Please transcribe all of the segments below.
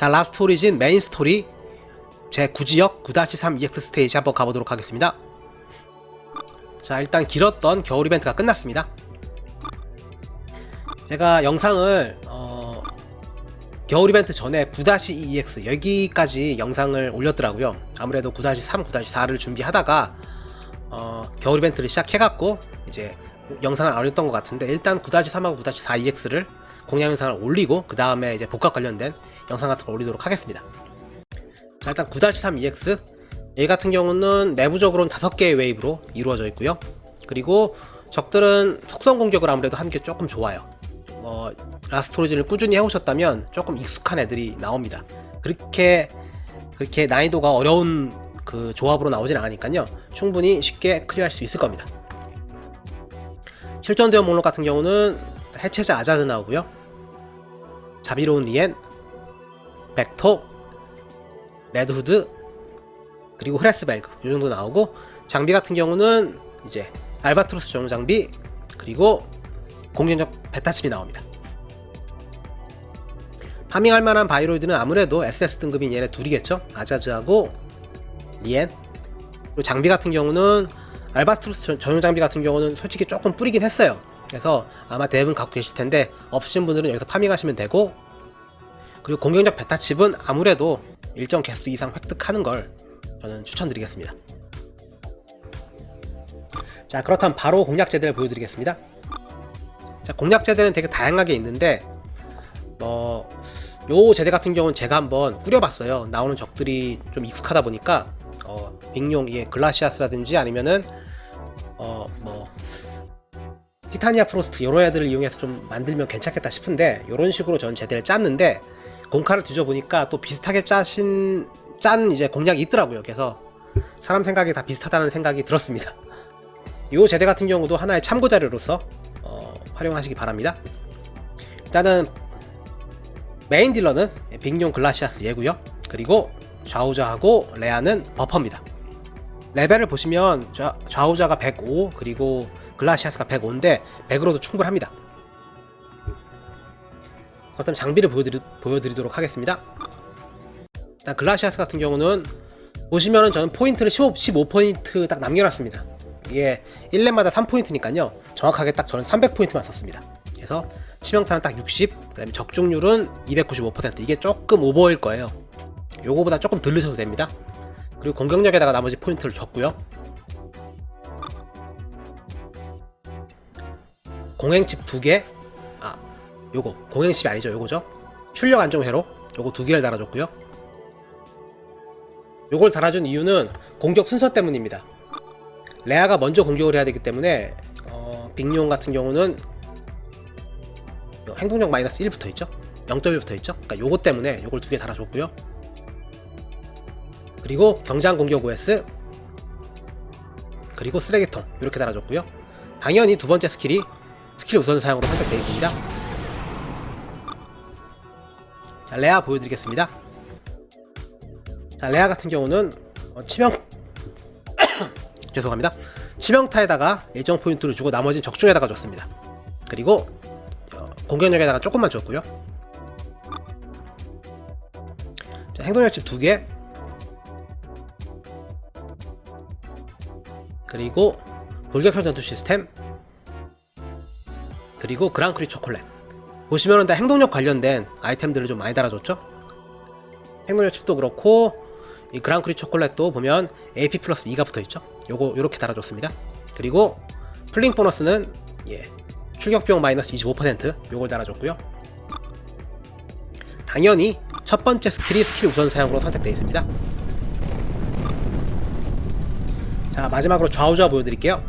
자, 라스트 오리진 메인 스토리 제 9지역 9-3 EX 스테이지 한번 가보도록 하겠습니다. 자, 일단 길었던 겨울 이벤트가 끝났습니다. 제가 영상을 어, 겨울 이벤트 전에 9-2EX 여기까지 영상을 올렸더라고요. 아무래도 9-3, 9-4를 준비하다가 어, 겨울 이벤트를 시작해갖고 이제 영상을 안 올렸던 것 같은데 일단 9-3하고 9-4EX를 공략 영상을 올리고 그 다음에 이제 복합 관련된 영상 같은 걸 올리도록 하겠습니다. 자, 일단 9-3EX 얘 같은 경우는 내부적으로는 5개의 웨이브로 이루어져 있고요. 그리고 적들은 속성 공격을 아무래도 하는 게 조금 좋아요. 뭐 라스트 오리진을 꾸준히 해오셨다면 조금 익숙한 애들이 나옵니다. 그렇게 그렇게 난이도가 어려운 그 조합으로 나오진 않으니까요. 충분히 쉽게 클리어할 수 있을 겁니다. 실전대원 목록 같은 경우는 해체자 아자드 나오고요. 자비로운 리엔, 벡토, 레드후드, 그리고 흐레스벨그 이 정도 나오고 장비 같은 경우는 이제 알바트로스 전용 장비 그리고 공격력 베타칩이 나옵니다. 파밍할 만한 바이로이드는 아무래도 SS 등급인 얘네 둘이겠죠? 아자즈하고 리엔 그리고 장비 같은 경우는 알바트로스 전- 전용 장비 같은 경우는 솔직히 조금 뿌리긴 했어요. 그래서 아마 대부분 갖고 계실 텐데 없으신 분들은 여기서 파밍하시면 되고 그리고 공격력 베타칩은 아무래도 일정 개수 이상 획득하는 걸 저는 추천드리겠습니다. 자 그렇다면 바로 공략제들을 보여드리겠습니다. 자 공략제들은 되게 다양하게 있는데 뭐요 제대 같은 경우는 제가 한번 꾸려봤어요. 나오는 적들이 좀 익숙하다 보니까 어, 빅용 예 글라시아스라든지 아니면은 어뭐 티타니아 프로스트 이런 애들을 이용해서 좀 만들면 괜찮겠다 싶은데 이런 식으로 전 제대를 짰는데 공카를 뒤져보니까 또 비슷하게 짜신 짠 이제 공략이 있더라고요. 그래서 사람 생각이 다 비슷하다는 생각이 들었습니다. 이 제대 같은 경우도 하나의 참고 자료로서 어, 활용하시기 바랍니다. 일단은 메인 딜러는 빅용 글라시아스 얘고요. 그리고 좌우자하고 레아는 버퍼입니다. 레벨을 보시면 좌, 좌우자가 105 그리고 글라시아스가 105인데 100으로도 충분합니다. 그렇다면 장비를 보여드리, 보여드리도록 하겠습니다. 일단 글라시아스 같은 경우는 보시면은 저는 포인트를 15, 15포인트 딱 남겨놨습니다. 이게 1렙마다 3포인트니까요. 정확하게 딱 저는 300포인트만 썼습니다. 그래서 치명타는 딱 60, 그 다음에 적중률은 295%. 이게 조금 오버일 거예요. 요거보다 조금 덜 넣으셔도 됩니다. 그리고 공격력에다가 나머지 포인트를 줬고요. 공행칩 2개, 아, 요거 공행칩이 아니죠, 요거죠. 출력 안정 회로 요거 두 개를 달아줬고요. 요걸 달아준 이유는 공격 순서 때문입니다. 레아가 먼저 공격을 해야 되기 때문에 어, 빅용 같은 경우는 요 행동력 마이너스 1 붙어 있죠. 0.1 붙어 있죠. 그러니까 요거 때문에 요걸 두 개 달아줬고요. 그리고 경장 공격 OS 그리고 쓰레기통 이렇게 달아줬고요. 당연히 두 번째 스킬이 스킬 우선 사용으로 선택되어 있습니다. 자, 레아 보여드리겠습니다. 자, 레아 같은 경우는 어, 치명 죄송합니다. 치명타에다가 일정 포인트를 주고 나머지는 적중에다가 줬습니다. 그리고 어, 공격력에다가 조금만 줬고요. 자, 행동력집 두 개. 그리고 돌격형 전투 시스템. 그리고 그랑크리 초콜렛. 보시면은 다 행동력 관련된 아이템들을 좀 많이 달아줬죠. 행동력 칩도 그렇고 이 그랑크리 초콜렛도 보면 AP 플러스 2가 붙어있죠? 요거 요렇게 달아줬습니다. 그리고 플링 보너스는 예 출격 비용 마이너스 25% 요걸 달아줬고요. 당연히 첫 번째 스킬이 스킬 우선 사용으로 선택되어 있습니다. 자 마지막으로 좌우자 보여드릴게요.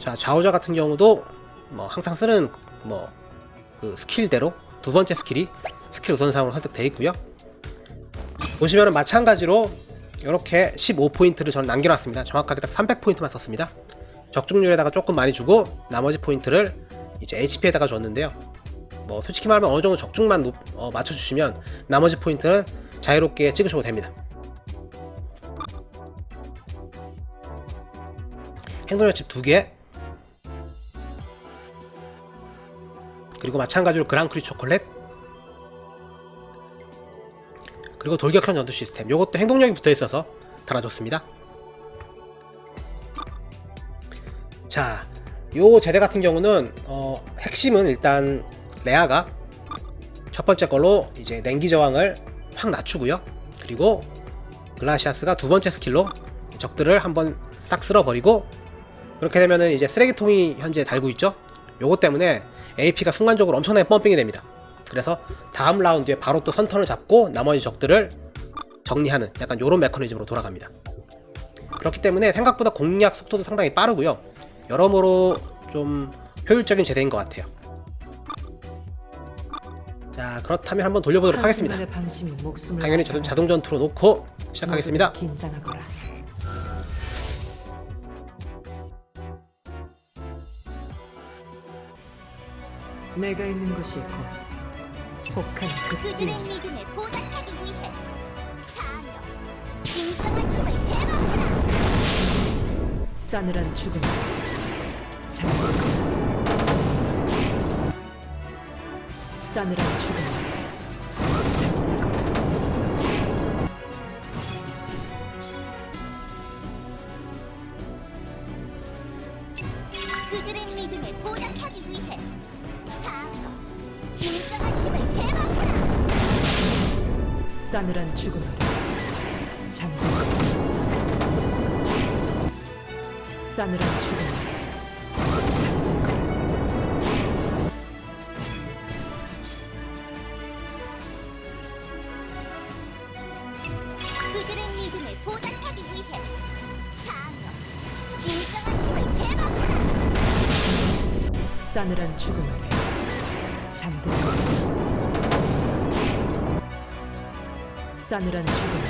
자 좌우자 같은 경우도 뭐 항상 쓰는 뭐 그 스킬대로 두 번째 스킬이 스킬 우선 사용으로 선택되어 있고요 보시면은 마찬가지로 이렇게 15포인트를 저는 남겨놨습니다. 정확하게 딱 300포인트만 썼습니다. 적중률에다가 조금 많이 주고 나머지 포인트를 이제 HP에다가 줬는데요. 뭐 솔직히 말하면 어느 정도 적중만 높- 어, 맞춰주시면 나머지 포인트는 자유롭게 찍으셔도 됩니다. 행동력집 2개 그리고 마찬가지로 그랑크리 초콜렛 그리고 돌격형 전투 시스템 요것도 행동력이 붙어 있어서 달아줬습니다. 자, 요 제대 같은 경우는 어, 핵심은 일단 레아가 첫 번째 걸로 이제 냉기 저항을 확 낮추고요. 그리고 글라시아스가 두 번째 스킬로 적들을 한번 싹 쓸어버리고 그렇게 되면은 이제 쓰레기통이 현재 달고 있죠. 요것 때문에 AP가 순간적으로 엄청나게 펌핑이 됩니다. 그래서 다음 라운드에 바로 또 선턴을 잡고 나머지 적들을 정리하는 약간 요런 메커니즘으로 돌아갑니다. 그렇기 때문에 생각보다 공략 속도도 상당히 빠르고요. 여러모로 좀 효율적인 제대인 것 같아요. 자 그렇다면 한번 돌려보도록 하겠습니다. 당연히 앗아가 저도 자동 전투로 놓고 시작하겠습니다. 긴장하거라. 내가 있는 곳이 곧 혹한 급진 그들의 믿음을 보답하기 위해 사명 진정한 힘을 대박하라. 싸늘한 죽음 잠들 싸늘한 죽음 싸늘한 죽음을 잠들 싸늘한 죽음을 그들의 믿음을 보답하기 위해 사명 진정한 힘을 대박하라. 싸늘한 죽음을 잠들 싸늘한 죽음을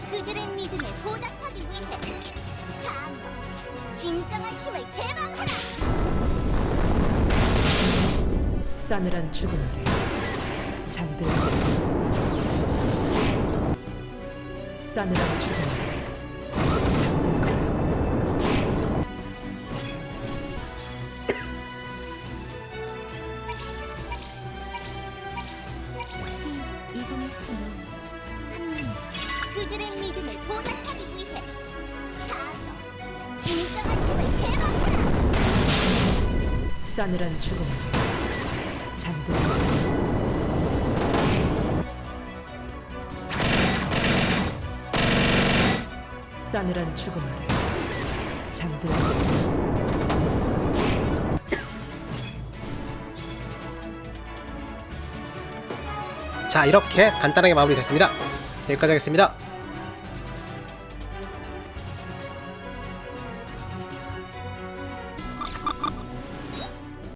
잠들 그들의 믿음을 보답하기 위해 사명 진정한 힘을 대박하라. 싸늘한 죽음을 잠들 싸늘한 죽음을 싸늘한 죽음을 잠들 싸늘한 죽음을 잠들 자 이렇게 간단하게 마무리됐습니다. 여기까지 하겠습니다.